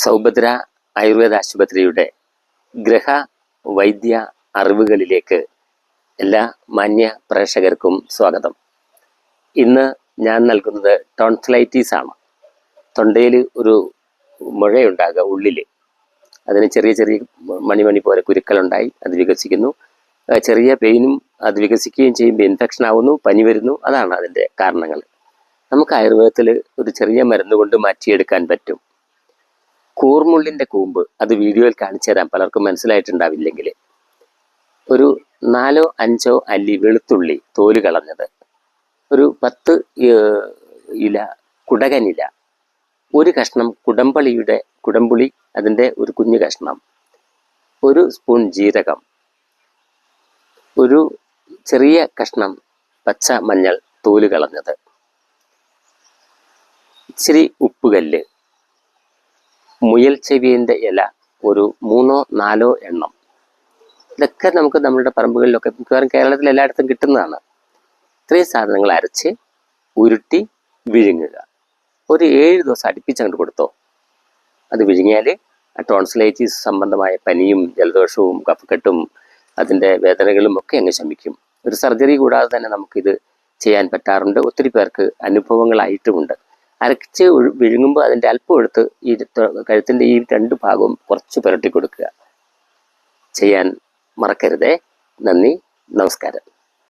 സൗഭദ്ര ആയുർവേദ ആശുപത്രിയുടെ ഗ്രഹ വൈദ്യ അറിവുകളിലേക്ക് എല്ലാ മാന്യ പ്രേക്ഷകർക്കും സ്വാഗതം. ഇന്ന് ഞാൻ നൽകുന്നത് ടോൺസിലൈറ്റീസ് ആണ് തൊണ്ടയിൽ ഒരു മുഴയുണ്ടാകുക ഉള്ളിൽ അതിന് ചെറിയ ചെറിയ മണിമണി പോലെ കുരുക്കളുണ്ടായി അത് വികസിക്കുന്നു. ചെറിയ പെയിനും അത് വികസിക്കുകയും ചെയ്യുമ്പോൾ ഇൻഫെക്ഷൻ ആവുന്നു പനി വരുന്നു അതാണ് അതിന്റെ കാരണങ്ങൾ. നമുക്ക് ആയുർവേദത്തിൽ ഒരു ചെറിയ മരുന്ന് കൊണ്ട് മാറ്റിയെടുക്കാൻ പറ്റും. കൂർമുള്ളിന്റെ കൂമ്പ് അത് വീഡിയോയിൽ കാണിച്ചു തരാം. പലർക്കും മനസ്സിലായിട്ടുണ്ടാവില്ലെങ്കിൽ. ഒരു നാലോ അഞ്ചോ അല്ലി വെളുത്തുള്ളി തോൽ കളഞ്ഞത്. ഒരു പത്ത് ഇല കുടകനില. ഒരു കഷ്ണം കുടമ്പളിയുടെ കുടമ്പുളി അതിന്റെ ഒരു കുഞ്ഞു കഷ്ണം. ഒരു സ്പൂൺ ജീരകം. ഒരു ചെറിയ കഷ്ണം പച്ച മഞ്ഞൾ തോൽ കളഞ്ഞത്. ഇച്ചിരി ഉപ്പുകല്ല്. മുയൽ ചെവിയന്റെ ഇല ഒരു മൂന്നോ നാലോ എണ്ണം. ഇതൊക്കെ നമുക്ക് നമ്മുടെ പറമ്പുകളിലൊക്കെ മിക്കവാറും കേരളത്തിൽ എല്ലായിടത്തും കിട്ടുന്നതാണ്. ഇത്രയും സാധനങ്ങൾ അരച്ച് ഉരുട്ടി വിഴുങ്ങുക. ഒരു ഏഴ് ദിവസം അടുപ്പിച്ച് അങ്ങോട്ട് കൊടുത്തോ. അത് വിഴുങ്ങിയാൽ ടോൺസിലൈറ്റീസ് സംബന്ധമായ പനിയും ജലദോഷവും കഫക്കെട്ടും അതിന്റെ വേദനകളും ഒക്കെ അങ്ങ് ശമിക്കും. ഒരു സർജറി കൂടാതെ തന്നെ നമുക്കിത് ചെയ്യാൻ പറ്റാറുണ്ട്. ഒത്തിരി പേർക്ക് അനുഭവങ്ങളായിട്ടുമുണ്ട്. അരച്ച് വിഴുങ്ങുമ്പോൾ അതിന്റെ അല്പം എടുത്ത് ഈ കഴുത്തിന്റെ ഈ രണ്ട് ഭാഗവും കുറച്ച് പുരട്ടി കൊടുക്കുക ചെയ്യാൻ മറക്കരുതേ. നന്ദി. നമസ്കാരം.